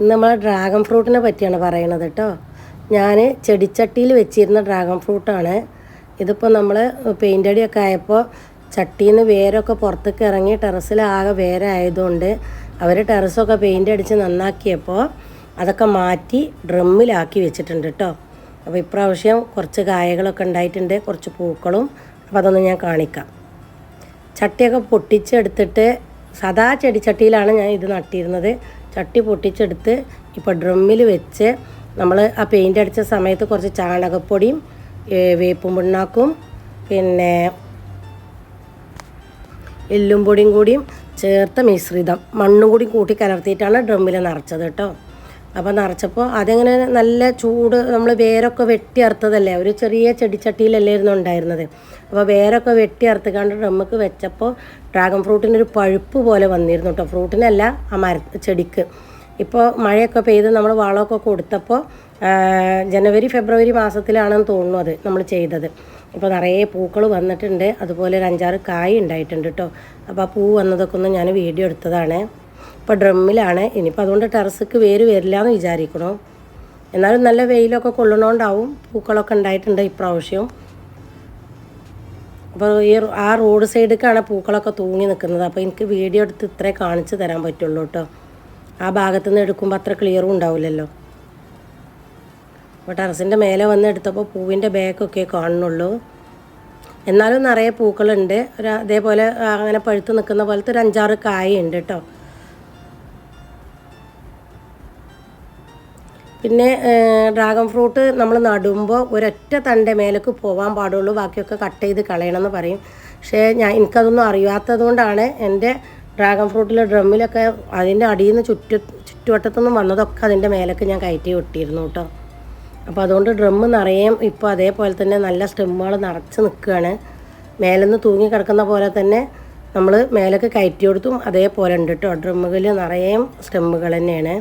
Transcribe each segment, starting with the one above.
ഇന്ന് നമ്മൾ ഡ്രാഗൺ ഫ്രൂട്ടിനെ പറ്റിയാണ് പറയണത് കേട്ടോ ഞാൻ ചെടിച്ചട്ടിയിൽ വെച്ചിരുന്ന ഡ്രാഗൺ ഫ്രൂട്ടാണ് ഇതിപ്പോൾ നമ്മൾ പെയിന്റ് അടിയൊക്കെ ആയപ്പോൾ ചട്ടിയിൽ നിന്ന് വേരൊക്കെ പുറത്തേക്ക് ഇറങ്ങി ടെറസിൽ ആകെ വേരായതുകൊണ്ട് അവർ ടെറസൊക്കെ പെയിന്റ് അടിച്ച് നന്നാക്കിയപ്പോൾ അതൊക്കെ മാറ്റി ഡ്രമ്മിലാക്കി വെച്ചിട്ടുണ്ട് കേട്ടോ അപ്പോൾ ഇപ്രാവശ്യം കുറച്ച് കായകളൊക്കെ ഉണ്ടായിട്ടുണ്ട് കുറച്ച് പൂക്കളും. അപ്പോൾ അതൊന്ന് ഞാൻ കാണിക്കാം. ചട്ടിയൊക്കെ പൊട്ടിച്ചെടുത്തിട്ട് സദാ ചെടിച്ചട്ടിയിലാണ് ഞാൻ ഇത് നട്ടിരുന്നത്. ചട്ടി പൊട്ടിച്ചെടുത്ത് ഇപ്പോൾ ഡ്രമ്മിൽ വെച്ച് നമ്മൾ ആ പെയിന്റ് അടിച്ച സമയത്ത് കുറച്ച് ചാണകപ്പൊടിയും വേപ്പും പിണ്ണാക്കും പിന്നെ എല്ലും പൊടിയും കൂടിയും ചേർത്ത മിശ്രിതം മണ്ണും കൂടി കൂട്ടി കലർത്തിയിട്ടാണ് ഡ്രമ്മിൽ നിറച്ചത് കേട്ടോ. അപ്പോൾ നിറച്ചപ്പോൾ അതെങ്ങനെ നല്ല ചൂട് നമ്മൾ വേരൊക്കെ വെട്ടി അറുത്തതല്ലേ? ഒരു ചെറിയ ചെടിച്ചട്ടിയിലല്ലായിരുന്നു ഉണ്ടായിരുന്നത്. അപ്പോൾ വേരൊക്കെ വെട്ടി അറുത്തുകാണ്ട് നമുക്ക് വെച്ചപ്പോൾ ഡ്രാഗൺ ഫ്രൂട്ടിന്റെ ഒരു പഴുപ്പ് പോലെ വന്നിരുന്നു കേട്ടോ ഫ്രൂട്ടിനല്ല ആ മര ചെടിക്ക്. ഇപ്പോൾ മഴയൊക്കെ പെയ്ത് നമ്മൾ വളമൊക്കെ കൊടുത്തപ്പോൾ ജനുവരി ഫെബ്രുവരി മാസത്തിലാണെന്ന് തോന്നുന്നു അത് നമ്മൾ ചെയ്തത്. ഇപ്പോൾ നിറയെ പൂക്കൾ വന്നിട്ടുണ്ട്. അതുപോലെ ഒരു അഞ്ചാറ് കായ് ഉണ്ടായിട്ടുണ്ട് കേട്ടോ അപ്പോൾ ആ പൂ വന്നതൊക്കെ ഒന്ന് ഞാൻ വീഡിയോ എടുത്തതാണ്. ഇപ്പോൾ ഡ്രമ്മിലാണ്. ഇനിയിപ്പോൾ അതുകൊണ്ട് ടെറസ്ക്ക് വേര് വരില്ല എന്ന് വിചാരിക്കണം. എന്നാലും നല്ല വെയിലൊക്കെ കൊള്ളണോണ്ടാവും പൂക്കളൊക്കെ ഉണ്ടായിട്ടുണ്ട് ഇപ്രാവശ്യം. അപ്പോൾ ഈ ആ റോഡ് സൈഡിലേക്കാണ് പൂക്കളൊക്കെ തൂങ്ങി നിൽക്കുന്നത് അപ്പോൾ എനിക്ക് വീഡിയോ എടുത്ത് ഇത്രേ കാണിച്ചു തരാൻ പറ്റുള്ളൂ കേട്ടോ ആ ഭാഗത്ത് നിന്ന് എടുക്കുമ്പോൾ അത്ര ക്ലിയറും ഉണ്ടാവില്ലല്ലോ. അപ്പോൾ ടെറസിന്റെ മേലെ വന്ന് എടുത്തപ്പോൾ പൂവിന്റെ ബാക്കൊക്കെ കാണുന്നുള്ളൂ. എന്നാലും നിറയെ പൂക്കളുണ്ട്. ഒരു അതേപോലെ അങ്ങനെ പഴുത്ത് നിൽക്കുന്ന പോലത്തെ ഒരു അഞ്ചാറ് കായുണ്ട് കേട്ടോ പിന്നെ ഡ്രാഗൺ ഫ്രൂട്ട് നമ്മൾ നടുമ്പോൾ ഒരൊറ്റ തന്റെ മേലേക്ക് പോകാൻ പാടുള്ളൂ. ബാക്കിയൊക്കെ കട്ട് ചെയ്ത് കളയണമെന്ന് പറയും. പക്ഷേ ഞാൻ എനിക്കതൊന്നും അറിയാത്തത് കൊണ്ടാണ് എന്റെ ഡ്രാഗൺ ഫ്രൂട്ടിലെ ഡ്രമ്മിലൊക്കെ അതിന്റെ അടിയിൽ നിന്ന് ചുറ്റു ചുറ്റുവട്ടത്തുനിന്നും വന്നതൊക്കെ അതിന്റെ മേലേക്ക് ഞാൻ കയറ്റി വിട്ടിരുന്നു കേട്ടോ. അപ്പോൾ അതുകൊണ്ട് ഡ്രമ്മ് നിറയേം ഇപ്പോൾ അതേപോലെ തന്നെ നല്ല സ്റ്റെമ്മുകൾ നിറച്ച് നിൽക്കുകയാണ്. മേലെന്ന് തൂങ്ങി കിടക്കുന്ന പോലെ തന്നെ നമ്മൾ മേലേക്ക് കയറ്റി കൊടുത്തും അതേപോലെ ഉണ്ട് കേട്ടോ. ഡ്രമ്മുകളിൽ നിറയേം സ്റ്റെമ്മുകൾ തന്നെയാണ്.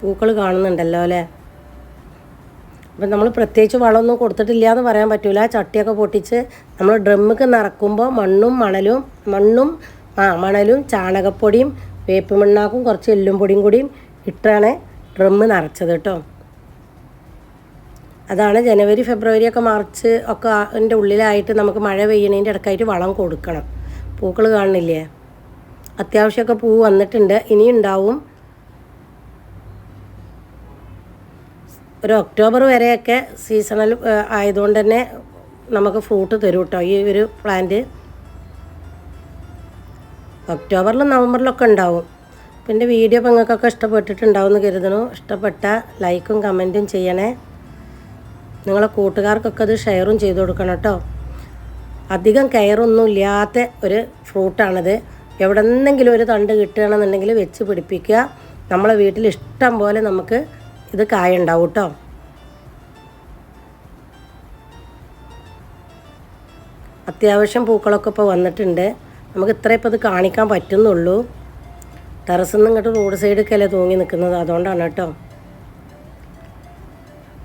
പൂക്കൾ കാണുന്നുണ്ടല്ലോ അല്ലേ? അപ്പം നമ്മൾ പ്രത്യേകിച്ച് വളമൊന്നും കൊടുത്തിട്ടില്ല എന്ന് പറയാൻ പറ്റില്ല ചട്ടിയൊക്കെ പൊട്ടിച്ച് നമ്മൾ ഡ്രമ്മിക്ക് നിറക്കുമ്പോൾ മണ്ണും മണലും മണ്ണും ആ മണലും ചാണകപ്പൊടിയും വേപ്പ് മണ്ണാക്കും കുറച്ച് എല്ലും പൊടിയും കൂടിയും ഇട്ടാണ് ഡ്രമ്മ് നിറച്ചത് കേട്ടോ. അതാണ് ജനുവരി ഫെബ്രുവരി ഒക്കെ മാർച്ച് ഒക്കെ അതിന്റെ ഉള്ളിലായിട്ട് നമുക്ക് മഴ പെയ്യണതിന്റെ ഇടയ്ക്കായിട്ട് വളം കൊടുക്കണം. പൂക്കൾ കാണുന്നില്ലേ? അത്യാവശ്യമൊക്കെ പൂ വന്നിട്ടുണ്ട്. ഇനി ഒരു ഒക്ടോബർ വരെയൊക്കെ സീസണൽ ആയതുകൊണ്ട് തന്നെ നമുക്ക് ഫ്രൂട്ട് തരും കേട്ടോ ഈ ഒരു പ്ലാന്റ് ഒക്ടോബറിലും നവംബറിലൊക്കെ ഉണ്ടാവും. പിന്നെ വീഡിയോ ഇപ്പോൾ നിങ്ങൾക്കൊക്കെ ഇഷ്ടപ്പെട്ടിട്ടുണ്ടാവും എന്ന് കരുതണു ഇഷ്ടപ്പെട്ട ലൈക്കും കമന്റും ചെയ്യണേ. നിങ്ങളെ കൂട്ടുകാർക്കൊക്കെ അത് ഷെയറും ചെയ്ത് കൊടുക്കണം കേട്ടോ അധികം കെയറൊന്നും ഇല്ലാത്ത ഒരു ഫ്രൂട്ടാണിത്. എവിടെ നിന്നെങ്കിലും ഒരു തണ്ട് കിട്ടുകയാണെന്നുണ്ടെങ്കിൽ വെച്ച് പിടിപ്പിക്കുക. നമ്മളെ വീട്ടിൽ ഇഷ്ടം പോലെ നമുക്ക് ഇത് കായ ഉണ്ടാവും കേട്ടോ. അത്യാവശ്യം പൂക്കളൊക്കെ ഇപ്പോൾ വന്നിട്ടുണ്ട്. നമുക്ക് ഇത്ര ഇപ്പോൾ ഇത് കാണിക്കാൻ പറ്റുന്നുള്ളൂ. ടെറസിൽ നിന്ന് ഇങ്ങോട്ട് റോഡ് സൈഡൊക്കെയല്ലേ തൂങ്ങി നിൽക്കുന്നത് അതുകൊണ്ടാണ് കേട്ടോ.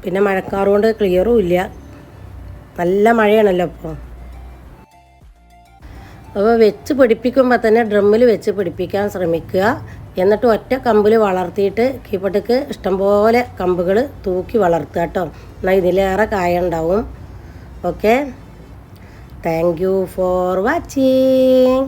പിന്നെ മഴക്കാറുകൊണ്ട് ക്ലിയറും ഇല്ല. നല്ല മഴയാണല്ലോ ഇപ്പോൾ അപ്പോൾ വെച്ച് പിടിപ്പിക്കുമ്പോൾ തന്നെ ഡ്രമ്മിൽ വെച്ച് പിടിപ്പിക്കാൻ ശ്രമിക്കുക. എന്നിട്ട് ഒറ്റ കമ്പിൽ വളർത്തിയിട്ട് കീപ്പട്ടക്ക് ഇഷ്ടംപോലെ കമ്പുകൾ തൂക്കി വളർത്തുക കേട്ടോ. എന്നാൽ ഇതിലേറെ കായ ഉണ്ടാവും okay thank you for watching